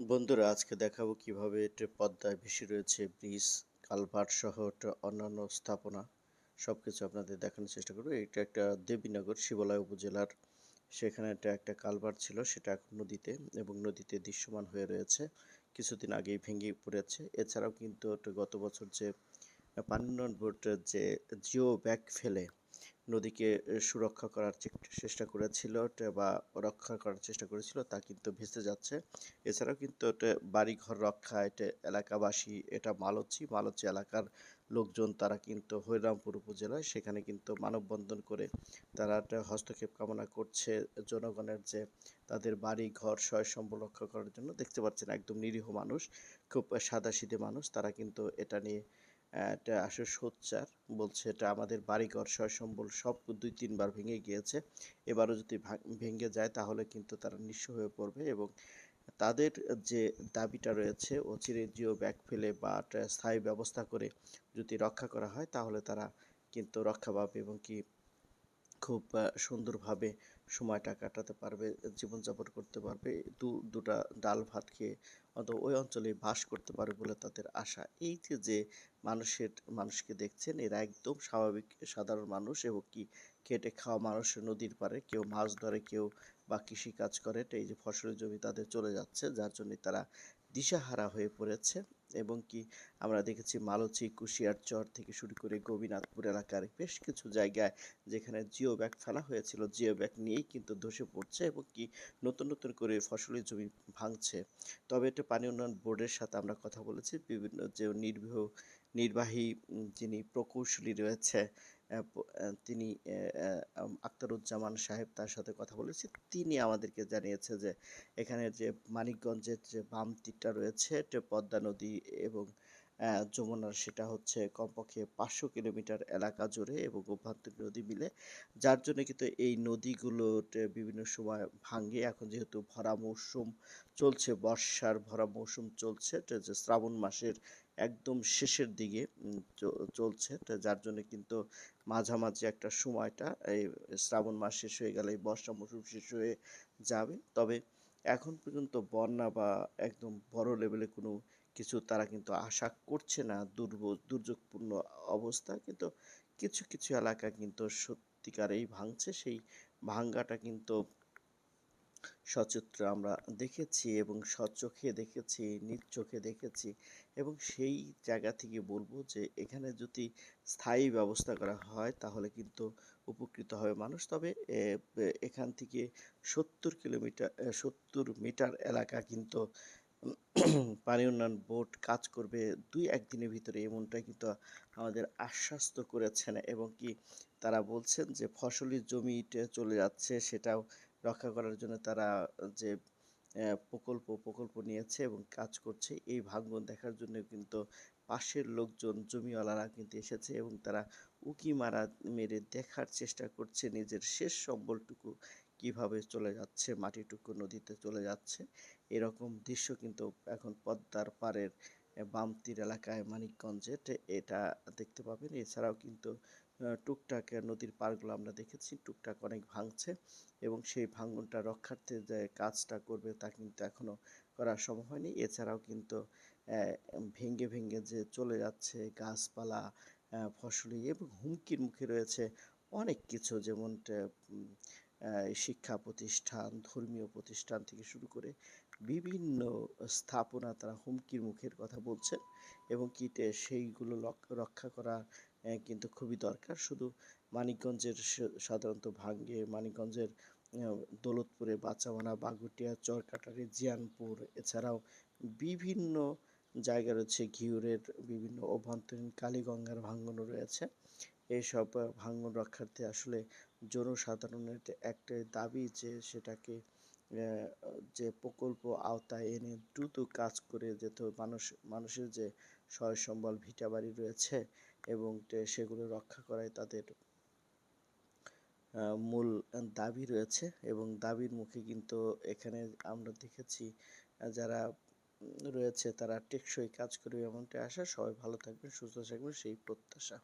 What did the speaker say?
বন্ধুরা, আজকে দেখাবো কীভাবে পদ্মায় ভেসে রয়েছে ব্রিজ, কালভার্ট সহ অন্যান্য স্থাপনা। সব কিছু আপনাদের দেখানোর চেষ্টা করব। এটা একটা দেবীনগর শিবালয় উপজেলার, সেখানে একটা একটা কালভার্ট ছিল, সেটা এখন নদীতে এবং নদীতে দৃশ্যমান হয়ে রয়েছে। কিছুদিন আগেই ভেঙে পড়েছে। এছাড়াও কিন্তু গত বছর যে পানি উন্নয়ন বোর্ডের যে জিও ব্যাগ ফেলে নদীকে সুরক্ষা করার চেষ্টা করেছিল বা রক্ষা করার চেষ্টা করেছিল, তা কিন্তু ভেসে যাচ্ছে। এছাড়াও কিন্তু বাড়িঘর রক্ষা এটা এলাকাবাসী এটা মালচি মালচি এলাকার লোকজন তারা কিন্তু হরিরামপুর উপজেলায়, সেখানে কিন্তু মানববন্ধন করে তারা হস্তক্ষেপ কামনা করছে জনগণের যে তাদের বাড়ি ঘর সয় সম্বল রক্ষা করার জন্য। দেখতে পাচ্ছেন একদম নিরীহ মানুষ, খুব সাদাসিধে মানুষ, তারা কিন্তু এটা নিয়ে এটা আসলে সোচ্চার। বলছে এটা আমাদের বাড়িঘর, সয় সম্বল সব দুই তিনবার ভেঙে গিয়েছে। এবারও যদি ভাঙ- যায় তাহলে কিন্তু তারা নিঃস্ব হয়ে পড়বে এবং তাদের যে দাবিটা রয়েছে অচিরে জিও ব্যাগ ফেলে বা স্থায়ী ব্যবস্থা করে যদি রক্ষা করা হয় তাহলে তারা কিন্তু রক্ষা পাবে এবং কি খুব সুন্দরভাবে সময়টা কাটাতে পারবে, জীবনযাপন করতে পারবে। দু, দুটা ডাল ভাত খেয়ে অন্তত ওই অঞ্চলে বাস করতে পারবে বলে তাদের আশা। এই যে যে মানুষের, মানুষকে দেখছেন, এরা একদম স্বাভাবিক, সাধারণ মানুষ। এবং কি খেটে খাওয়া মানুষ, নদীর পাড়ে কেউ মাছ ধরে, কেউ বা কৃষি কাজ করে এই যে ফসলের জমি তাদের চলে যাচ্ছে। যার জন্য তারা দিশাহারা হয়ে পড়েছে এবং কি আমরা দেখেছি মালচি, কুশিয়ার চর থেকে শুরু করে গোপীনাথপুর এলাকার বেশ কিছু জায়গায় যেখানে জিও ব্যাগ ফেলা হয়েছিল। জিও ব্যাগ নিয়েই কিন্তু ধসে পড়ছে এবং কি নতুন নতুন করে ফসলের জমি ভাঙছে। তবে এটা পানি উন্নয়ন বোর্ডের সাথে আমরা কথা বলেছি। বিভিন্ন যে নির্বাহ নির্বাহী যিনি প্রকৌশলী রয়েছে তিনি আখতারুজ্জামান সাহেব তার সাথে কথা বলেছি। তিনি আমাদেরকে জানিয়েছে যে এখানে যে মানিকগঞ্জের যে বাম তীরটা রয়েছে পদ্মা নদী এবং যমুনার সেটা হচ্ছে কমপক্ষে পাঁচশো কিলোমিটার এলাকা জুড়ে এবং অভ্যন্তরীণ নদী মিলে। যার জন্য কিন্তু এই নদীগুলোতে বিভিন্ন সময় ভাঙে এখন যেহেতু ভরা মৌসুম চলছে, বর্ষার ভরা মৌসুম চলছে শ্রাবণ মাসের একদম শেষের দিকে চলছে। যার জন্য কিন্তু মাঝামাঝি একটা সময়টা এই শ্রাবণ মাস শেষ হয়ে গেলে বর্ষা মৌসুম শেষ হয়ে যাবে। তবে এখন পর্যন্ত বন্যা বা একদম বড় লেভেলে কোনো কিছু তারা কিন্তু আশা করছে না দুর্যোগপূর্ণ অবস্থা, কিন্তু কিছু কিছু এলাকা কিন্তু সত্যিকারেই ভাঙছে, সেই ভাঙ্গাটা কিন্তু সচিত্র আমরা দেখেছি এবং সচোখে দেখেছি, নিজ চোখে দেখেছি এবং সেই জায়গা থেকে বলব যে এখানে যদি স্থায়ী ব্যবস্থা করা হয় তাহলে কিন্তু উপকৃত হবে মানুষ। তবে এখান থেকে সত্তর কিলোমিটার সত্তর মিটার এলাকা কিন্তু পানি উন্নয়ন বোর্ড কাজ করবে দুই একদিনের ভিতরে এমনটাই কিন্তু আমাদের আশ্বস্ত করেছেন এবং কি তারা বলছেন যে ফসলি জমিতে চলে যাচ্ছে সেটাও রক্ষা করার জন্য তারা যে প্রকল্প প্রকল্প নিয়েছে এবং কাজ করছে। এই ভাঙ্গন দেখার জন্য কিন্তু পাশের লোকজন, জমিওয়ালারা কিন্তু এসেছে এবং তারা উকি মারা, মেরে দেখার চেষ্টা করছে নিজের শেষ সম্বলটুকু কীভাবে চলে যাচ্ছে, মাটিটুকু নদীতে চলে যাচ্ছে। এরকম দৃশ্য কিন্তু এখন পদ্মার পাড়ের আহ, বাম তীর এলাকায় মানিকগঞ্জে এটা দেখতে পাবেন। এছাড়াও কিন্তু টুকটাক নদীর পাড়গুলো আমরা দেখেছি টুকটাক অনেক ভাঙছে এবং সেই ভাঙনটা রক্ষার্থে যে কাজটা করবে তা কিন্তু এখনও করা সম্ভব হয়নি। এছাড়াও কিন্তু আহ, ভেঙে ভেঙে যে চলে যাচ্ছে গাছপালা ফসলি এবং হুমকির মুখে রয়েছে অনেক কিছু যেমন শিক্ষা প্রতিষ্ঠান, ধর্মীয় প্রতিষ্ঠান থেকে শুরু করে বিভিন্ন স্থাপনা তারা হুমকির মুখের কথা বলছেন এবং কি তে- সেইগুলো রক্ষা করা কিন্তু খুবই দরকার। শুধু মানিকগঞ্জের সাধারণত ভাঙ্গে মানিকগঞ্জের দৌলতপুরে বাচামারা বাগুটিয়া, চরকাটারি, জিয়ানপুর, এছাড়াও বিভিন্ন জায়গা রয়েছে ঘিউরের বিভিন্ন অভ্যন্তরীণ কালীগঙ্গার ভাঙ্গনও রয়েছে। এইসব ভাঙ্গন রক্ষার্থে আসলে জনসাধারণের একটাই দাবি যে সেটাকে যে প্রকল্প আওতায় এনে দ্রুত কাজ করে যেতে। মানুষ, মানুষের যে সয় সম্বল, ভিটা বাড়ি রয়েছে এবং সেগুলো রক্ষা করাই তাদের মূল দাবি রয়েছে এবং দাবির মুখে কিন্তু এখানে আমরা দেখেছি যারা রয়েছে তারা টেকসই কাজ করবে এমনটা আশা সবাই ভালো থাকবেন, সুস্থ থাকবেন, সেই প্রত্যাশা